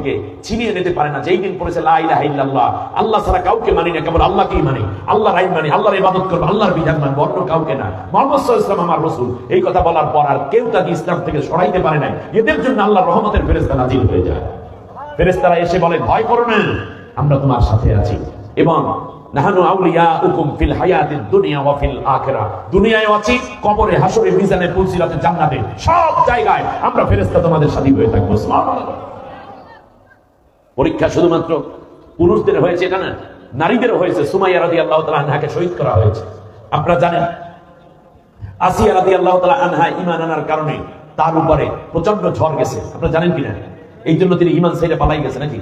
থেকে ছিনিয়ে নিতে পারে না। যেই দিন পড়েছে লা ইলাহা আল্লাহ ছাড়া কাউকে মানি না। কেবল আল্লাহকেই মানি। আল্লাহর আইন মানি, আল্লাহর ইবাদত করব, আল্লাহর বিধান মানবো, অন্য কাউকে না। মোহাম্মদ ওয়াসাল্লাম আমার রাসূল। এই কথা বলার পর আর কেউ তাকে ইসলাম থেকে সরাইতে পারে না এদের জন্য আল্লাহর রহমতের ফেরেশতা নাজিল হয়ে যায়। ফেরেশতারা এসে বলে, ভয় করো না, আমরা তোমার সাথে আছি। এবং নাহানু আউলিয়াউকুম ফিল হায়াতিদ দুনিয়া ওয়া ফিল আখিরাহ। দুনিয়ায় আছি, কবরে হাসরে মিজানে, পুলসিরাতে, জান্নাতে, সব জায়গায় আমরা ফেরেশতা তোমাদের সাথী হয়ে থাকব। সুবহানাল্লাহ। পরীক্ষা শুধুমাত্র পুরুষদের হয়েছে, এটা না নারীদের হয়েছে। সুমাইয়া রাদিয়াল্লাহু তাআলা আনহাকে শহীদ করা হয়েছে। আপনারা জানেন, আসিয়া রাদিয়াল্লাহু তাআলা আনহা ঈমান আনার কারণে তার উপরে প্রচণ্ড ঝড় গেছে। আপনারা জানেন কিনা? এই জন্য তিনি ঈমান ছেড়ে পালাই গেছে নাকি?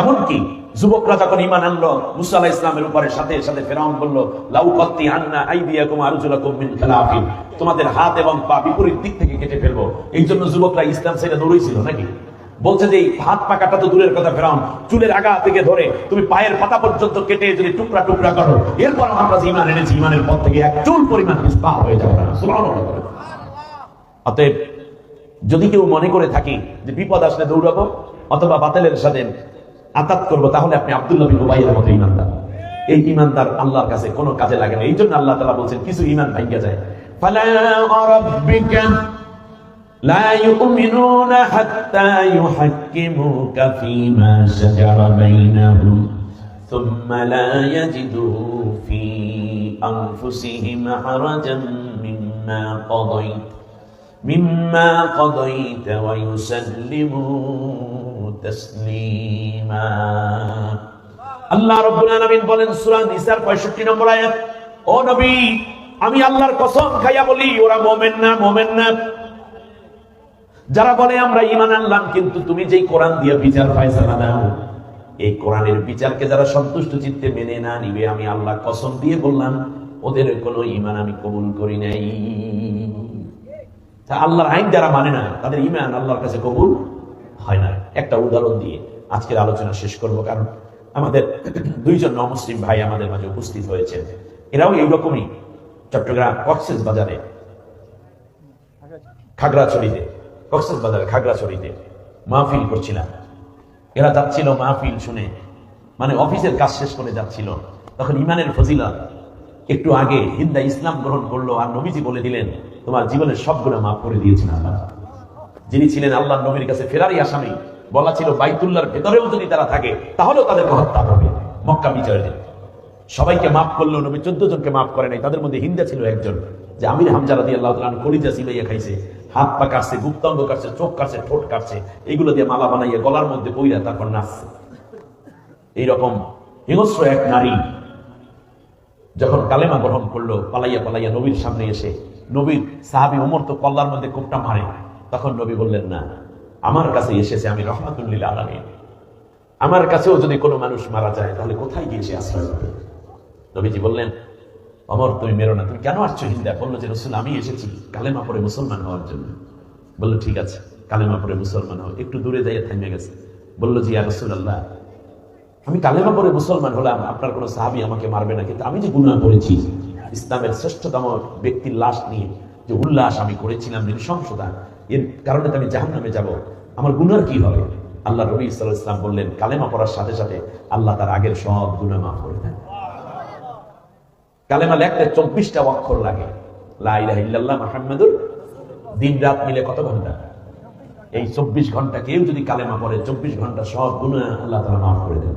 এমনকি যুবকরা যখন ইমান আনলো, মুসা আলাহ ইসলামের উপরে সাথে সাথে ফেরাউন বলল লাউকত্তি আন্না আইদিয়াকুম আরজুলাকুম মিন খেলাফিন। তোমাদের হাত এবং পা বিপরীত দিক থেকে কেটে ফেলব। এই জন্য যুবকরা ইসলাম ছেড়ে দৌড়েছিল নাকি? বলছে যে হাত পা কাটা তো দূরের কথা ফেরাউন, চুলের আগা থেকে ধরে তুমি পায়ের পাতা পর্যন্ত কেটে যদি টুকরা টুকরা করো, এরপর আমরা ইমান এনেছি ইমানের পর থেকে এক চুল পরিমাণ পা হয়ে যাবে অতএব যদি কেউ মনে করে থাকি যে বিপদ আসলে দৌড়াবো, অথবা বাতিলের সাথে আতাত করব, তাহলে আপনি আব্দুল্লাহ বিন উবাইয়ের মতো ইমানদার এই ইমানদার আল্লাহর কাছে কোনো কাজে লাগে না। এই জন্য আল্লাহ তালা বলছেন, কিছু ইমান ভাঙ্গা যায়। ফালা لا يؤمنون حتى يحكموك فيما شجر بينهم ثم لا يجدوا في أنفسهم حرجا مما قضيت مما قضيت ويسلموا تسليما আল্লাহ রাব্বুল আলামিন বলেন সূরা নিসার 65 নম্বর আয়াত ও নবী আমি আল্লাহর কসম খাইয়া বলি ওরা মুমিন না মুমিন না যারা বলে আমরা ঈমান আনলাম, কিন্তু তুমি যেই কোরআন দিয়ে বিচার ফয়সালা দাও, এই কোরআনের বিচারকে যারা সন্তুষ্ট চিত্তে মেনে না নিবে, আমি আল্লাহ কসম দিয়ে বললাম, ওদের কোনো ঈমান আমি কবুল করি নাই। আল্লাহর আইন যারা মানে না, তাদের ইমান আল্লাহর কাছে কবুল হয় না। একটা উদাহরণ দিয়ে আজকের আলোচনা শেষ করব, কারণ আমাদের দুইজন নমুসলিম ভাই আমাদের মাঝে উপস্থিত হয়েছে এরাও এইরকমই, চট্টগ্রাম কক্সেস বাজারে, খাগড়াছড়িতে। কক্সেস বাজারে খাগড়াছড়িতে মাহফিল করছিলাম। এরা যাচ্ছিল মাহফিল শুনে। মানে অফিসের কাজ শেষ করে যাচ্ছিল। তখন ইমানের ফজিলত একটু আগে হিন্দা ইসলাম গ্রহণ করল আর নবীজি বলে দিলেন, তোমার জীবনের সবগুলো মাফ করে দিয়েছেন আল্লাহ। যিনি ছিলেন আল্লাহ নবীর কাছে ফেরারি আসামি, বলা ছিল বাইতুল্লাহর ভেতরেও যদি তারা থাকে, তাহলেও তাদেরকে হত্যা হবে মক্কা বিজয়ের। সবাইকে মাফ করল, নবী চোদ্দ জনকে মাফ করে নাই। তাদের মধ্যে হিন্দা ছিল একজন, যে আমির হামজা রাদি আল্লাহ কলিজা সিলাইয়া খাইছে। হাত পা কাটছে গুপ্তাঙ্গ কাটছে, চোখ কাটছে, ঠোঁট কাটছে, এগুলো দিয়ে মালা বানাইয়া গলার মধ্যে বইরা তারপর নাচছে এইরকম হিংস্র এক নারী যখন কালেমা গ্রহণ করল, পালাইয়া পালাইয়া নবীর সামনে এসে, নবীর সাহাবি উমর তো কল্লার মধ্যে কোপটা মারে, তখন নবী বললেন, না, আমার কাছে এসেছে, আমি রহমাতুল্লিল আলমিন। আমার কাছেও যদি কোনো মানুষ মারা যায়, তাহলে কোথায় গিয়ে সে আশ্রয় নবীজি বললেন অমর তুমি মেরো না। তুমি কেন আসছো হিন্দা বলল যে, রসুল, আমি এসেছি কালেমা পরে মুসলমান হওয়ার জন্য। বলল, ঠিক আছে, কালেমা পরে মুসলমান হও। একটু দূরে যাইয়া থেমে গেছে। বলল জি রসুল আল্লাহ আমি কালেমা পরে মুসলমান হলাম, আপনার কোনো সাহাবি আমাকে মারবে না। কিন্তু আমি যে গুণা করেছি, ইসলামের শ্রেষ্ঠতম ব্যক্তির লাশ নিয়ে যে উল্লাস আমি করেছিলাম নৃশংসতা, এর কারণে তো আমি জাহান নামে যাব। আমার গুনার কি হবে? আল্লাহ রবি ইসলাম বললেন, কালেমা পড়ার সাথে সাথে আল্লাহ তার আগের সব গুণা মাফ করে দেন। কালেমা লেখতে চব্বিশটা অক্ষর লাগে। লাইল্লাহ দিন রাত মিলে কত ঘণ্টা? এই চব্বিশ ঘণ্টা কেউ যদি কালেমা পড়ে, চব্বিশ ঘণ্টা সব গুণা আল্লাহ তালা মাফ করে দেন।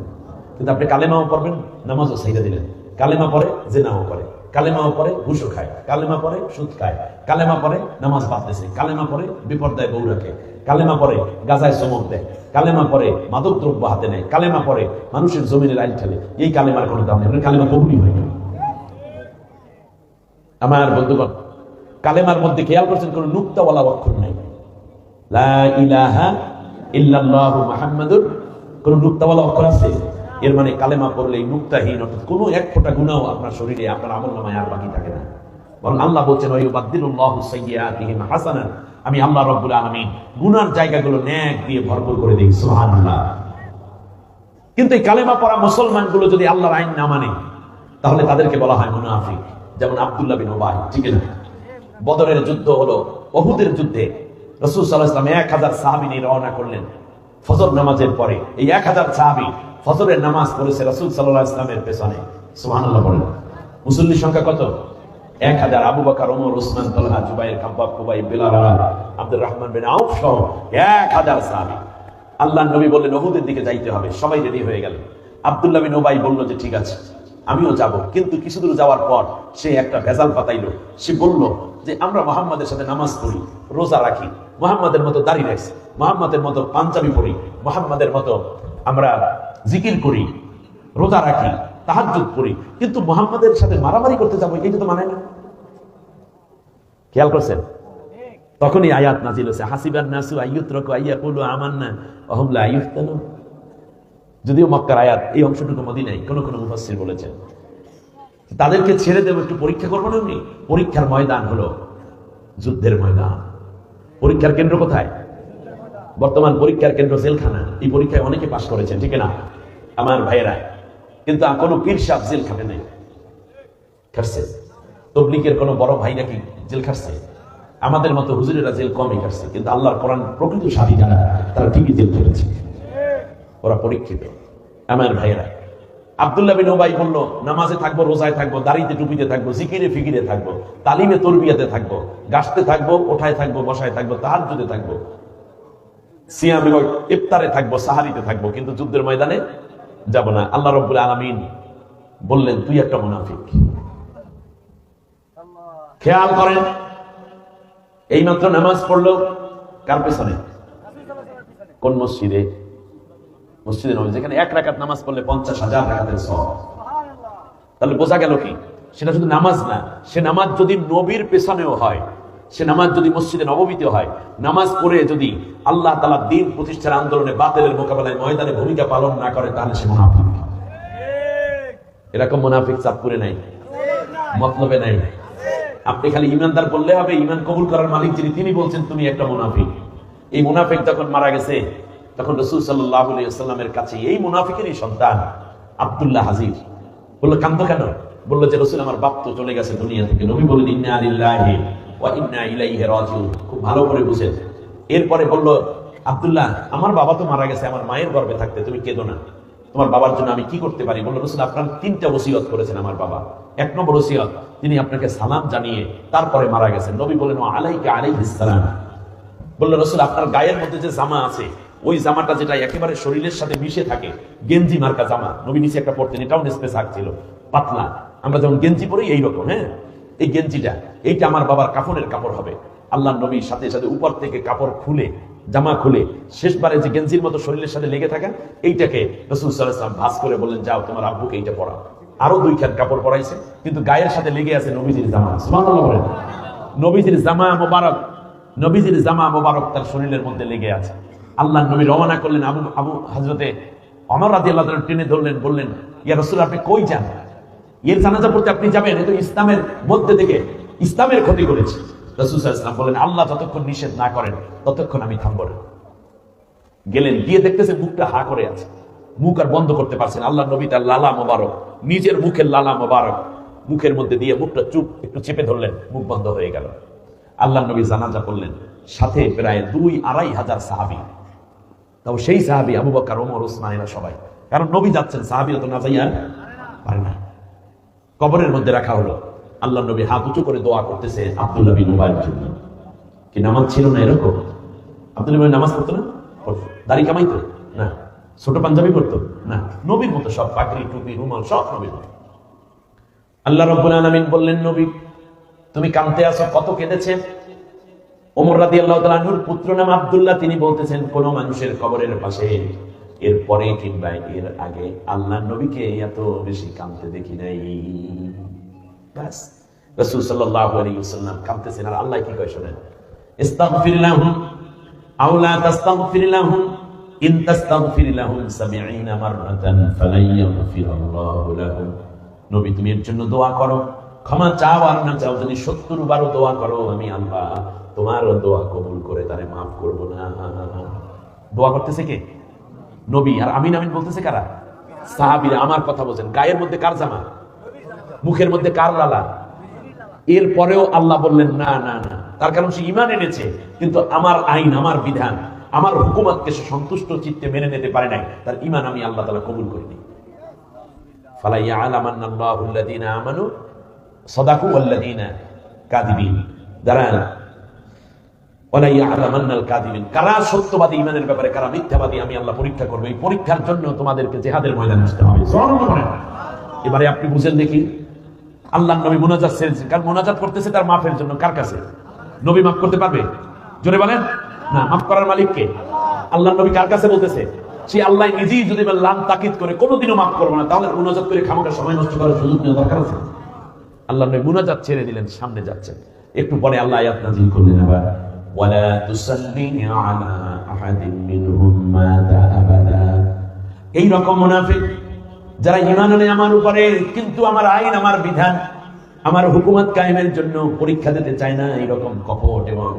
কিন্তু আপনি কালেমাও পড়বেন, নামাজও সাইডে দিলেন। কালেমা পরে জেনাও করে কালেমাও পরে ঘুষো খায়। কালেমা পরে সুদ খায়। কালেমা পরে নামাজ বাঁধতেছে। কালেমা পরে বিপর্দায় বউ রাখে। কালেমা পরে গাজায় চমক দেয়। কালেমা পরে মাদক দ্রব্য হাতে নেয়। কালেমা পরে মানুষের জমিনের আইন ঠেলে। এই কালেমার কোনো দাম নেই। কালেমা কবুলি হয় না। আমার বন্ধুগণ, কালেমার মধ্যে খেয়াল করছেন, কোন নুক্তাওয়ালা অক্ষর নাই মানে আমি জায়গাগুলো ন্যাক দিয়ে ভরপুর করে দিই কিন্তু এই কালেমা পড়া মুসলমানগুলো যদি আল্লাহর আইন না মানে তাহলে তাদেরকে বলা হয় মুনাফিক। যেমন আব্দুল্লাহ বিন ওবাই ঠিক না? বদরের যুদ্ধ হলো অহুদের যুদ্ধে। রসুল সাল্লাহ ইসলাম এক হাজার সাহাবি নিয়ে রওনা করলেন। ফজর নামাজের পরে এই এক হাজার সাহাবি ফজরের নামাজ পড়েছে রাসূল আলাইহি ইসলামের পেছনে। সুবহানাল্লাহ বলেন। মুসল্লির সংখ্যা কত? এক হাজার আবু বকর, ওমর, উসমান, তালহা, জুবাইর, খাব্বাব কুবাই বিলাল আব্দুর রহমান বিন আউফ সহ এক হাজার সাহাবি। আল্লাহ নবী বললেন ওহুদের দিকে যাইতে হবে। সবাই রেডি হয়ে গেল। আব্দুল্লাহ বিন ওবাই বলল যে, ঠিক আছে। আমিও যাব। কিন্তু কিছু দূর যাওয়ার পর সে একটা ভেজাল পাতাইলো সে বলল যে, আমরা মোহাম্মদের সাথে নামাজ পড়ি, রোজা রাখি। মোহাম্মদের মতো দাড়ি রাখছি, মোহাম্মদের মতো পাঞ্জাবি পড়ি মোহাম্মদের মতো আমরা জিকির করি, রোজা রাখি, তাহাজ্জুদ করি কিন্তু মোহাম্মদের সাথে মারামারি করতে যাব, এটা তো মানে না। খেয়াল করছেন? তখনই আয়াত নাজিল হয়েছে, হাসিবান নাসু আইয়ুত্রকু আইয়াকুলু আমান্না, অহম লা ইফতানু যদিও মক্কার আয়াত এই অংশটুকু মদিনায় কোন কোন মুফাসসির বলেছেন। তাদেরকে ছেড়ে দেবো, একটু পরীক্ষা করব না এমনি? পরীক্ষার ময়দান হলো যুদ্ধের ময়দান। পরীক্ষার কেন্দ্র কোথায়? বর্তমান পরীক্ষার কেন্দ্র জেলখানা। এই পরীক্ষায় অনেকে পাশ করেছেন, ঠিক না? আমার ভাইয়েরা। কিন্তু কোনো পীর সাহেব জেল খাটে নাই। খাটছে। তবলিকের কোনো বড় ভাই নাকি জেল খাটছে? আমাদের মতো হুজুরেরা জেল কমই খাটছে, কিন্তু আল্লাহর কোরআন প্রকৃত সাথী যারা, তারা ঠিকই জেল খেটেছে। ওরা পরীক্ষিত। আমার ভাইয়েরা, আব্দুল্লাহ বিন ওবাই বলল, নামাজে থাকব, রোজায় থাকব, দাড়িতে টুপিতে থাকব, জিকিরে ফিকিরে থাকব, তালিমে তরবিয়াতে থাকব, গাছতে থাকব, ওঠায় থাকব, বসায় থাকব তাহার যদি থাকব, সিয়ামে ইফতারে থাকব, সাহারিতে থাকব, কিন্তু যুদ্ধের ময়দানে যাব না। আল্লাহ রব্বুল আলামিন বললেন, তুই একটা মুনাফিক। খেয়াল করেন, এইমাত্র নামাজ পড়ল কার পেছনে? কোন মসজিদে? মসজিদে নবী যেখানে এক রাকাত নামাজ পড়লে পঞ্চাশ হাজার রাকাতের সব তাহলে বোঝা গেল কি? সেটা শুধু নামাজ না সে নামাজ যদি নবীর পেছনেও হয় সে নামাজ যদি মসজিদে নবমীতে হয় নামাজ পড়ে যদি আল্লাহ তালা দিন প্রতিষ্ঠার আন্দোলনে বাতিলের মোকাবেলায় ময়দানে ভূমিকা পালন না করে তাহলে সে মুনাফিক। এরকম মুনাফিক চাঁদপুরে নাই? মতলবে নাই? আপনি খালি ইমানদার বললে হবে ইমান কবুল করার মালিক যিনি তিনি বলছেন তুমি একটা মুনাফিক। এই মুনাফিক যখন মারা গেছে তখন রসুল সাল্লাহ সাল্লামের কাছে এই মুনাফিকেরই সন্তান আব্দুল্লাহ হাজির। বলল, কান্দ কেন? বলল যে, রসুল, আমার বাপ তো চলে গেছে দুনিয়া থেকে। নবী বলেন ইন্না আলিল্লাহি খুব ভালো করে বুঝেন এরপরে বলল, আব্দুল্লাহ, আমার বাবা তো মারা গেছে, আমার মায়ের গর্ভে থাকতে, তুমি কেঁদো না। তোমার বাবার জন্য আমি কি করতে পারি? বলল, রসুল, আপনার তিনটা ওসিয়ত করেছেন আমার বাবা। এক নম্বর ওসিয়ত, তিনি আপনাকে সালাম জানিয়ে তারপরে মারা গেছেন। নবী বলেন আলাইকে আলাইহিস সালাম। বলল, রসুল, আপনার গায়ের মধ্যে যে জামা আছে ওই জামাটা যেটা একেবারে শরীরের সাথে মিশে থাকে, গেঞ্জি মার্কা জামা, নবী নিচে একটা পড়তেন, এটাও স্পেস ছিল, পাতলা। আমরা যেমন গেঞ্জি পরি, এইরকম হ্যাঁ? এই গেঞ্জিটা, এইটা আমার বাবার কাপড়ের কাপড় হবে। আল্লাহ নবীর সাথে সাথে উপর থেকে কাপড় খুলে, জামা খুলে, শেষবারে যে গেঞ্জির মতো শরীরের সাথে লেগে থাকা, এইটাকে রসুল সাল্লাম ভাস করে বললেন, যাও, তোমার আব্বুকে এইটা পড়াও আরও দুই খান কাপড় পরাইছে, কিন্তু গায়ের সাথে লেগে আছে নবীজির জামা। নবীজির জামা মোবারক, নবীজির জামা মোবারক তার শরীরের মধ্যে লেগে আছে। আল্লাহ নবী রওনা করলেন আবু আবু হজরতে অমর রাদি আল্লাহ টেনে ধরলেন, বললেন, ইয়া রসুল আপনি কই যান? এর জানাজা পড়তে আপনি যাবেন, এ তো ইসলামের মধ্যে থেকে ইসলামের ক্ষতি করেছে। আল্লাহ যতক্ষণ নিষেধ না করেন, ততক্ষণ আমি থামবো না। গেলেন, গিয়ে দেখতেছে মুখটা হা করে আছে। মুখ আর বন্ধ করতে পারছেন আল্লাহ নবী তার লালা মোবারক, নিজের মুখের লালা মোবারক, মুখের মধ্যে দিয়ে মুখটা চুপ, একটু চেপে ধরলেন, মুখ বন্ধ হয়ে গেল। আল্লাহ নবী জানাজা করলেন, সাথে প্রায় দুই আড়াই হাজার সাহাবি। তাও সেই সাহাবি আবু বকর, ওমর ওসমান এরা সবাই। কারণ নবী যাচ্ছেন সাহাবিরা তো না যাই আর পারে না। কবরের মধ্যে রাখা হলো। আল্লাহ নবী হাত উঁচু করে দোয়া করতেছে আব্দুল্লাহ বিন উবাইয়ের জন্য। কি নামাজ ছিল না এরকম? আব্দুল্লাহ বিন নামাজ পড়তো না। দাড়ি কামাইতো? না। ছোট পাঞ্জাবি পড়তো? না। নবীর মতো সব পাগড়ি, টুপি, রুমাল সব নবীর মতো। আল্লাহ রব্বুল আলামিন বললেন, নবী, তুমি কানতে আসো কত কেঁদেছে? ওমর রাদি আল্লাহ তালুর পুত্র নাম আবদুল্লাহ, তিনি বলতেছেন, কোন মানুষের কবরের পাশে এর পরে কিংবা এর আগে আল্লাহ নবীকে এত বেশি কাঁদতে দেখি নাই। ব্যাস, রাসূল সাল্লাল্লাহু আলাইহি ওয়াসাল্লাম কাঁদতেছেন, আর আল্লাহ কি কয় শুনেন? ইস্তাগফির লাহুম আও লা তাস্তাগফির লাহুম, ইন তাস্তাগফির লাহুম 70 মাররাতান ফালাই ইয়াগফিরাল্লাহু লাহুম। নবী, তুমি এর জন্য দোয়া করো। ক্ষমা চাও আর না চাও যদি সত্তর বারো দোয়া করো আমি আল্লাহ। তোমারও দোয়া কবুল করে তারে মাফ করব না। দোয়া করতেছে কে? নবী। আর আমিন আমিন বলতেছে কারা? সাহাবীরা। আমার কথা বলছেন। গায়ের মধ্যে কার জামা? মুখের মধ্যে কার লালা? এর পরেও আল্লাহ বললেন, না না না। তার কারণ সে ইমান এনেছে, কিন্তু আমার আইন, আমার বিধান, আমার হুকুমতকে সে সন্তুষ্ট চিত্তে মেনে নিতে পারে নাই। তার ইমান আমি আল্লাহ তালা কবুল করিনি। ফালাইয়া আলামান্নাল্লাহুল্লাযীনা আমানু সাদাকু সত্যবাদী? ইমানের ব্যাপারে কারা মিথ্যাবাদী? আমি আল্লাহ পরীক্ষা এই পরীক্ষার জন্য তোমাদেরকে আসতে হবে। এবারে আপনি বুঝেন দেখি। নবী করতেছে তার মাফের জন্য? কার কাছে? নবী মাফ করতে পারবে? জোরে বলেন? না, মাফ করার মালিক কে আল্লাহ নবী কার কাছে বলতেছে? সে আল্লাহ নিজেই যদি লাম তাকিদ করে কোনোদিনও মাফ করব না। তাহলে মোনাজাত করে খামাকা সময় নষ্ট করার সুযোগ নেওয়া দরকার আছে? আল্লাহ নবী মুনাজাত ছেড়ে দিলেন, সামনে যাচ্ছেন। একটু পরে আল্লাহ আয়াত নাযিল করলেন আবার ওয়ালা তুসাল্লি আলা আহাদিন মিনহুম মাতা আবাদা। এই রকম মুনাফিক যারা ঈমান আনে আমার উপরে, কিন্তু আমার আইন, আমার বিধান, আমার হুকুমত কায়েমের জন্য পরীক্ষা দিতে চায় না এইরকম কপট এবং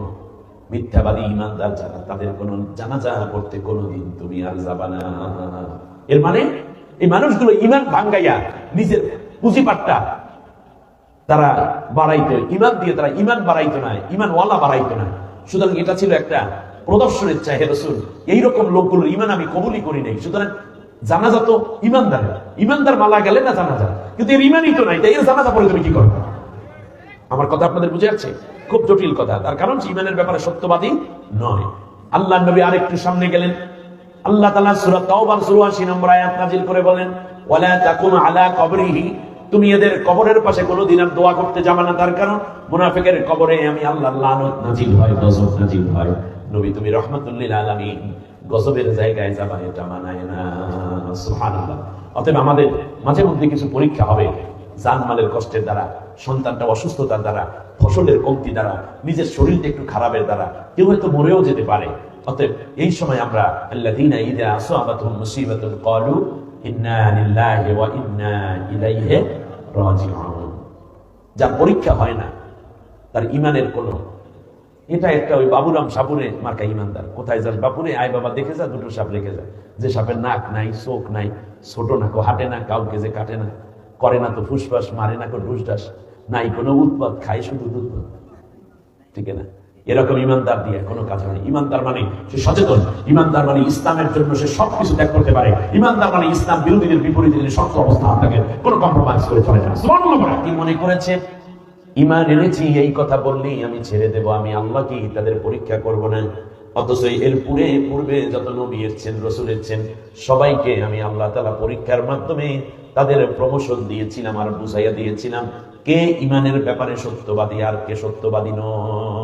মিথ্যাবাদী ইমানদার যারা, তাদের কোন জানাজা করতে কোনোদিন তুমি আর যাবা না এর মানে এই মানুষগুলো ইমান ভাঙ্গাইয়া নিজের পুঁজিপাটটা তারা বাড়াইতো, ইমান দিয়ে তারা ইমান বাড়াইতো না ইমান ওয়ালা বাড়াইতো না। সুতরাং এটা ছিল একটা প্রদর্শনের চাহে রসুল। এইরকম লোকগুলোর ইমান আমি কবুলই করি নাই। সুতরাং জানাজা তো ইমানদার ইমানদার মালা গেলে না জানাজা? কিন্তু এর ইমানই তো নাই, তাই এর জানাজা পরে তুমি কি করবে আমার কথা আপনাদের বুঝে যাচ্ছে? খুব জটিল কথা। তার কারণ ইমানের ব্যাপারে সত্যবাদী নয়। আল্লাহ নবী আরেকটু সামনে গেলেন। আল্লাহ তাআলা সূরা তাওবার 84 নম্বর আয়াত নাযিল করে বলেন, ওয়ালা তাকুন আলা কবরিহি তুমি এদের কবরের পাশে কোনোদিন আর দোয়া করতে যাবে না। তার কারণ মুনাফিকের কবরে আমি আল্লাহর লানত নাযিল হয়, গজব নাযিল হয়। নবী, তুমি রহমাতুল লিল আলামিন গজবের জায়গায় যাবা, এটা মানায় না। সুবহানাল্লাহ। অতএব আমাদের মাঝে মধ্যে কিছু পরীক্ষা হবে। জানমালের কষ্টের দ্বারা, সন্তানটা অসুস্থতার দ্বারা, ফসলের কমতি দ্বারা, নিজের শরীরটা একটু খারাপের দ্বারা, কেউ হয়তো মরেও যেতে পারে। অতএব এই সময় আমরা, আল্লাযীনা ইযা আসাবাতুহুম মুসিবাতুন, ক্বালু ইন্না লিল্লাহি ওয়া ইন্না ইলাইহি যার পরীক্ষা হয় না, তার ইমানের কোন। এটা একটা ওই বাবুরাম সাপুরে মার্কা ইমানদার। কোথায় যাস বাপুরে? আয় বাবা, দেখে যা, দুটো সাপ রেখে যা। যে সাপের নাক নাই, চোখ নাই, ছোট না কো হাঁটে না, কাউকে যে কাটে না। করে না তো ফুসফাস, মারে না কো ঢুসডাস নাই কোনো উৎপাদ খায় শুধু উৎপাদ ঠিক না? এরকম ইমানদার দিয়ে কোনো কাজ হয় ইমানদার মানে সে সচেতন, ইমানদার মানে ইসলামের জন্য সে সবকিছু ত্যাগ করতে পারে। ইমানদার মানে ইসলাম বিরোধীদের বিপরীতে তিনি শক্ত অবস্থা আপনাকে কোনো কম্প্রোমাইজ করে চলে না। মনে করেছে ইমান এনেছি, এই কথা বললেই আমি ছেড়ে দেব, আমি আল্লাহ কি তাদের পরীক্ষা করব না। অথচ এর পূর্বে পূর্বে যত নবী এসছেন রসুল এসছেন সবাইকে আমি আল্লাহ তালা পরীক্ষার মাধ্যমে তাদের প্রমোশন দিয়েছিলাম আর বুঝাইয়া দিয়েছিলাম, কে ইমানের ব্যাপারে সত্যবাদী আর কে সত্যবাদী নয়।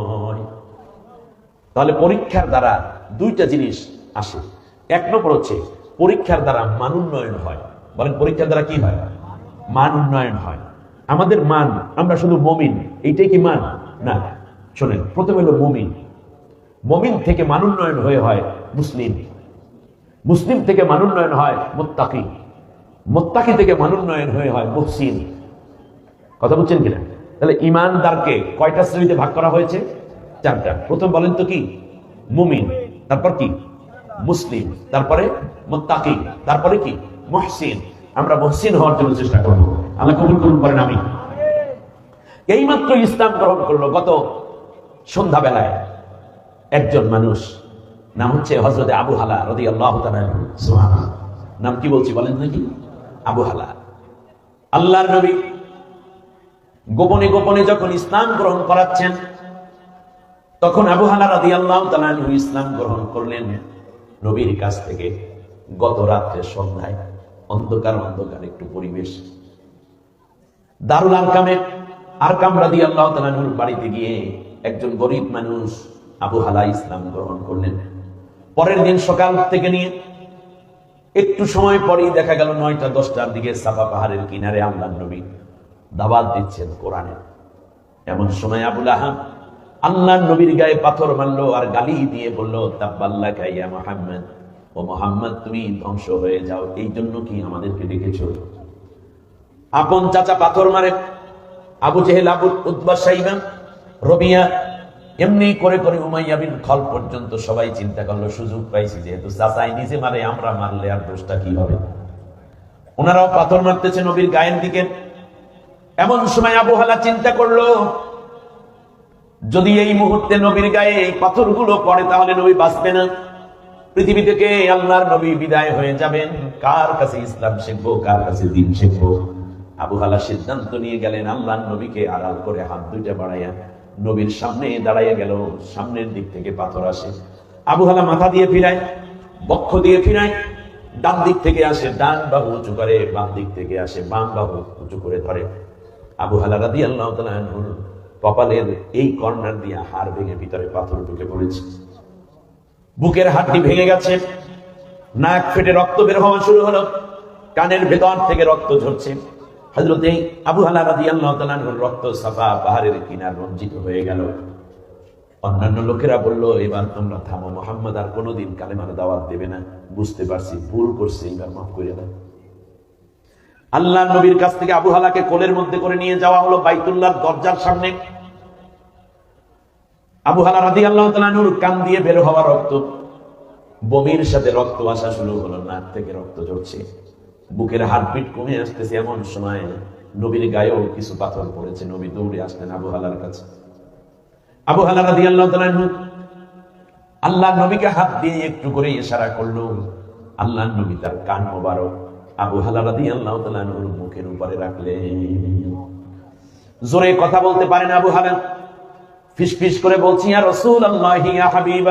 তাহলে পরীক্ষার দ্বারা দুইটা জিনিস আসে। এক নম্বর হচ্ছে, পরীক্ষার দ্বারা মান উন্নয়ন হয়। বলেন, পরীক্ষার দ্বারা কি হয়? মান উন্নয়ন হয়। আমাদের মান, আমরা শুধু মমিন, এইটাই কি মান? না, শোনেন, প্রথমে হলো মমিন। মমিন থেকে মান উন্নয়ন হয়ে হয় মুসলিম। মুসলিম থেকে মান উন্নয়ন হয় মোত্তাকি। মোত্তাকি থেকে মান উন্নয়ন হয়ে হয় মুহসিন। কথা বুঝছেন কিনা? তাহলে ইমানদারকে কয়টা শ্রেণীতে ভাগ করা হয়েছে? চারটা প্রথম বলেন তো কি? মুমিন। তারপর কি? মুসলিম। তারপরে মুত্তাকি। তারপরে কি? মহসিন। আমরা মহসিন হওয়ার জন্য চেষ্টা করব। আল্লাহ কবুল করুন করেন আমি এইমাত্র ইসলাম গ্রহণ করল গত সন্ধ্যাবেলায় একজন মানুষ। নাম হচ্ছে হজরতে আবু হালা রদি আল্লাহ নাম কি বলছি বলেন নাকি আবু হালা। আল্লাহর নবী। গোপনে গোপনে যখন ইসলাম গ্রহণ করাচ্ছেন তখন আবু হালা রাদি আল্লাহ ইসলাম গ্রহণ করলেন। নবীর কাছ থেকে গত রাত্রে সন্ধ্যায় অন্ধকার অন্ধকার একটু পরিবেশ। দারুল আরকামে আরকাম রাদি আল্লাহ তালুর বাড়িতে গিয়ে একজন গরিব মানুষ আবু হালা ইসলাম গ্রহণ করলেন। পরের দিন সকাল থেকে নিয়ে একটু সময় পরেই দেখা গেল নয়টা, দশটার দিকে সাফা পাহাড়ের কিনারে আল্লাহ নবী দাবাত দিচ্ছেন কোরআনে। এমন সময় আবুল আহাম আল্লাহ নবীর গায়ে পাথর মারলো আর গালি দিয়ে বলল, তাব্বাল্লা মোহাম্মদ? ও মোহাম্মদ, তুমি ধ্বংস হয়ে যাও, এই জন্য কি আমাদেরকে ডেকেছো? আপন চাচা পাথর মারে, আবু জেহেল আবুল উদ্বা সাইবা রবিয়া, এমনি করে করে উমাইয়া বিন খল পর্যন্ত সবাই চিন্তা করল, সুযোগ পাইছি যেহেতু চাচাই নিজে মারে, আমরা মারলে আর দোষটা কি হবে? ওনারাও পাথর মারতেছে নবীর গায়ের দিকে। এমন সময় আবহালা চিন্তা করল যদি এই মুহূর্তে নবীর গায়ে এই পাথরগুলো পড়ে, তাহলে নবী বাঁচবে না। পৃথিবী থেকে আল্লাহর নবী বিদায় হয়ে যাবেন। কার কাছে ইসলাম শিখব, কার কাছে দিন শিখব? আবু হালা সিদ্ধান্ত নিয়ে গেলেন, আল্লাহর নবীকে আড়াল করে হাত দুইটা বাড়াইয়া নবীর সামনে দাঁড়াইয়া গেল। সামনের দিক থেকে পাথর আসে। আবু হালা মাথা দিয়ে ফিরায়, বক্ষ দিয়ে ফিরায়, ডান দিক থেকে আসে, ডান বাহু উঁচু করে, বাম দিক থেকে আসে, বাম বাহু উঁচু করে ধরে। আবু হালা রাদি আল্লাহ কপালের এই কর্নার দিয়ে হাড় ভেঙে ভিতরে পাথর ঢুকে পড়েছে। বুকের হাড়টি ভেঙে গেছে। নাক ফেটে রক্ত বের হওয়া শুরু হলো। কানের ভেতর থেকে রক্ত ঝরছে। হজরত আবু হালা রাদি আল্লাহ রক্ত সাফা পাহাড়ের কিনার রঞ্জিত হয়ে গেল। অন্যান্য লোকেরা বলল, এবার তোমরা থামো, মোহাম্মদ আর কোনোদিন কালেমার দাওয়াত দেবে না। বুঝতে পারছি ভুল করছে এবার মাফ করে দাও। আল্লাহ নবীর কাছ থেকে আবু হালাকে কোলের মধ্যে করে নিয়ে যাওয়া হলো বাইতুল্লাহর দরজার সামনে। আবু হালা রাদি আল্লাহ কান দিয়ে বের হওয়া রক্ত। বমির সাথে রক্ত আসা শুরু হলো, নাক থেকে রক্ত ঝরছে। বুকের হার্টবিট কমে আসতেছে এমন সময় নবীর গায়েও কিছু পাথর পড়েছে, নবী দৌড়ে আসলেন আবু হালার কাছে। আবু হালা রাদি আল্লাহ আল্লাহ নবীকে হাত দিয়ে একটু করে ইশারা করল, আল্লাহ নবী তার কান মোবারক আবু হালা রাদি আল্লাহ তালানুর মুখের উপরে রাখলেন। জোরে কথা বলতে পারেন আবু হালান ফিস ফিস করে বলছি আর রসুল আল্লাহ হাবিব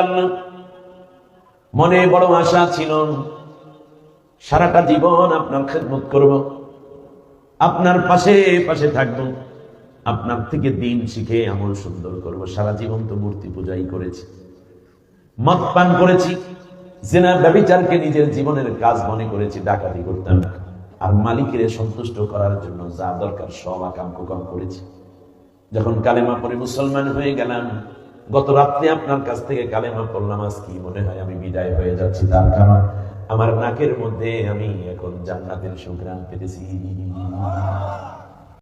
মনে বড় আশা ছিল, সারাটা জীবন আপনার খেদমত করব। আপনার পাশে পাশে থাকব। আপনার থেকে দিন শিখে আমল সুন্দর করব। সারা জীবন তো মূর্তি পূজাই করেছি। মদ পান করেছি। জেনা ব্যবিচারকে নিজের জীবনের কাজ মনে করেছি, ডাকাতি করতাম। আর মালিকের সন্তুষ্ট করার জন্য যা দরকার সব আকাম কুকাম করেছি। যখন কালেমা পরে মুসলমান হয়ে গেলাম, গত রাত্রে আপনার কাছ থেকে কালেমা পড়লাম, আজ কি মনে হয় আমি বিদায় হয়ে যাচ্ছি? তার কারণ আমার নাকের মধ্যে আমি এখন জান্নাতের সুগ্রাম পেতেছি।